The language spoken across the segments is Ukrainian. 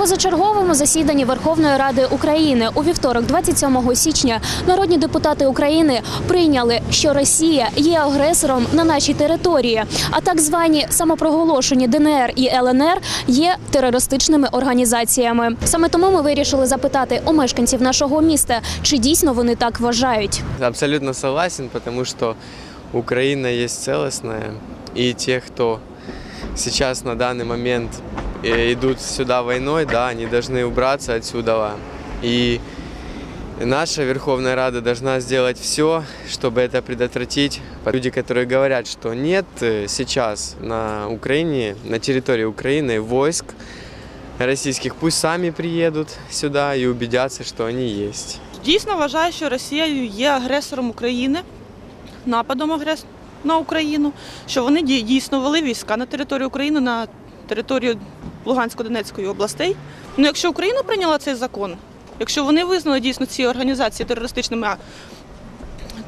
Позачерговому засіданні Верховної Ради України у вівторок, 27 січня, народні депутати України прийняли, що Росія є агресором на нашій території, а так звані самопроголошені ДНР і ЛНР є терористичними організаціями. Саме тому ми вирішили запитати у мешканців нашого міста, чи дійсно вони так вважають. Абсолютно согласен, потому что Украина есть целостная, и те, кто сейчас на данный момент идут сюда войной, да, они должны убраться отсюда. И наша Верховная Рада должна сделать все, чтобы это предотвратить. Люди, которые говорят, что нет э, сейчас на Украине, на территории Украины войск российских, пусть сами приедут сюда и убедятся, что они есть. Дійсно вважаю, що Росія є агресором України, нападом агрес... на Україну, що вони дій- дійсно вели війська на територію України, на територію Лугансько-Донецької областей. Ну, якщо Україна прийняла цей закон, якщо вони визнали дійсно ці організації терористичними,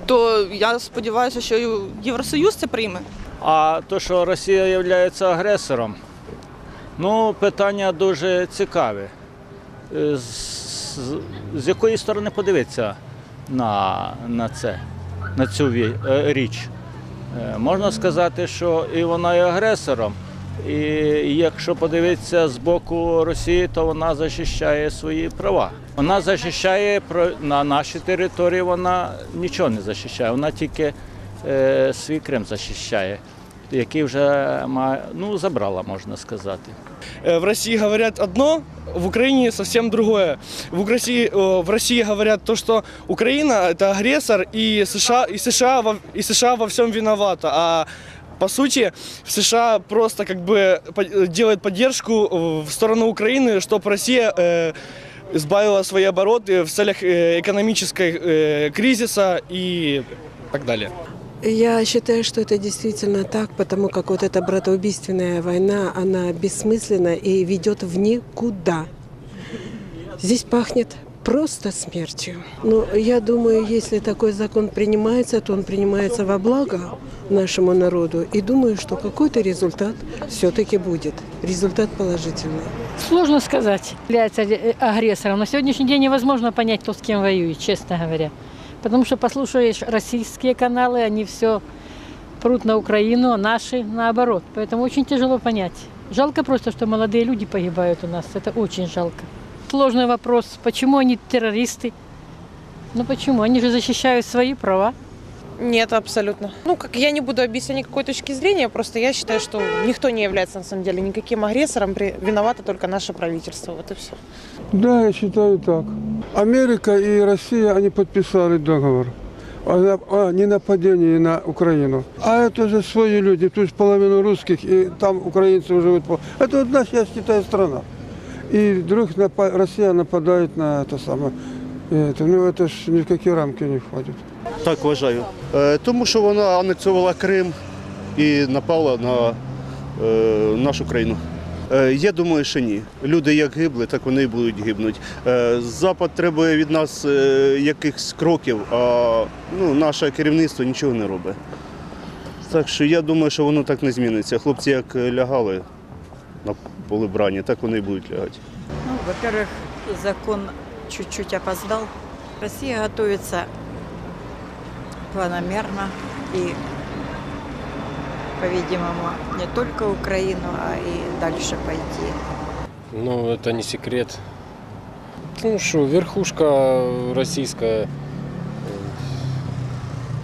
то я сподіваюся, що Євросоюз це прийме. А то, що Росія є агресором, ну, питання дуже цікаве. З, з якої сторони подивитися на, на це, на цю е, річ? Е, Можна сказати, що і вона є агресором, і якщо подивитися з боку Росії, то вона захищає свої права. Вона захищає про- на нашій території, вона нічого не захищає, вона тільки е, свій Крим захищає, який вже має, ну, забрала, можна сказати. Э, В России говорят одно, в Украине совсем другое. В России, э, в России говорят то, что Украина это агрессор и США, и США, во, и США во всем виновата. А по сути, США просто как бы по- делает поддержку э, в сторону Украины, чтобы Россия э, избавила свои обороты в целях э, экономической э, кризиса и так далее. Я считаю, что это действительно так, потому как вот эта братоубийственная война, она бессмысленна и ведет в никуда. Здесь пахнет просто смертью. Но я думаю, если такой закон принимается, то он принимается во благо нашему народу. И думаю, что какой-то результат все-таки будет. Результат положительный. Сложно сказать, является ли агрессором. На сегодняшний день невозможно понять, кто с кем воюет, честно говоря. Потому что послушаешь российские каналы, они все прут на Украину, а наши наоборот. Поэтому очень тяжело понять. Жалко просто, что молодые люди погибают у нас. Это очень жалко. Сложный вопрос, почему они террористы? Ну почему? Они же защищают свои права. Нет, абсолютно. Ну, как я не буду объяснять никакой точки зрения, просто я считаю, что никто не является на самом деле никаким агрессором, при- виновато только наше правительство. Вот и все. Да, я считаю так. Америка и Россия, они подписали договор о, о ненападении на Украину. А это же свои люди, то есть половину русских, и там украинцы живут. пол- Это вот наша, я считаю, страна. И вдруг напа- Россия нападает на это самое. И Это, ну это ж ни в какие рамки не входит. Так вважаю. Е, Тому що вона анексувала Крим і напала на е, нашу країну. Е, Я думаю, що ні. Люди як гибли, так вони і будуть гибнути. Е, Запад требує від нас е, якихось кроків, а ну, наше керівництво нічого не робить. Так що я думаю, що воно так не зміниться. Хлопці як лягали на поле брані, так вони і будуть лягати. Ну, во-первых, закон чуть-чуть опоздал. Россия готовится планомерно и, по-видимому, не только Украину, а и дальше пойти. Ну, это не секрет. Ну что, верхушка российская э,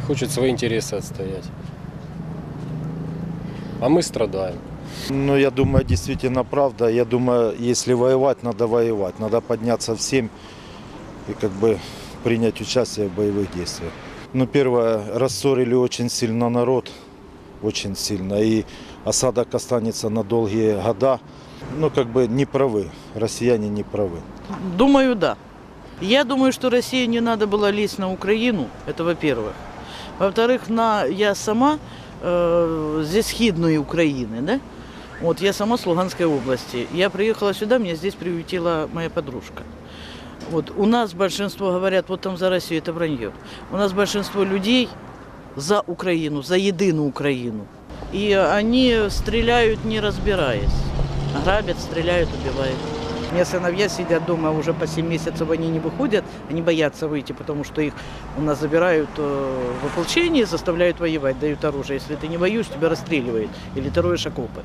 хочет свои интересы отстоять. А мы страдаем. Ну, я думаю, действительно правда. Я думаю, если воевать, надо воевать. Надо подняться всем и как бы принять участие в боевых действиях. Ну, первое, рассорили очень сильно народ, очень сильно. И осадок останется на долгие года. Ну, как бы не правы, россияне не правы. Думаю, да. Я думаю, что России не надо было лезть на Украину, это во-первых. Во-вторых, на, я сама э, зі східної України, да? Вот я сама с Луганской области. Я приехала сюда, меня здесь приютила моя подружка. Вот у нас большинство говорят, вот там за Россию, это вранье. У нас большинство людей за Украину, за единую Украину. И они стреляют, не разбираясь. Грабят, стреляют, убивают. У меня сыновья сидят дома уже по 7 месяцев, они не выходят, они боятся выйти, потому что их у нас забирают э, в ополчение, заставляют воевать, дают оружие. Если ты не воюешь, тебя расстреливают или ты роешь окопы.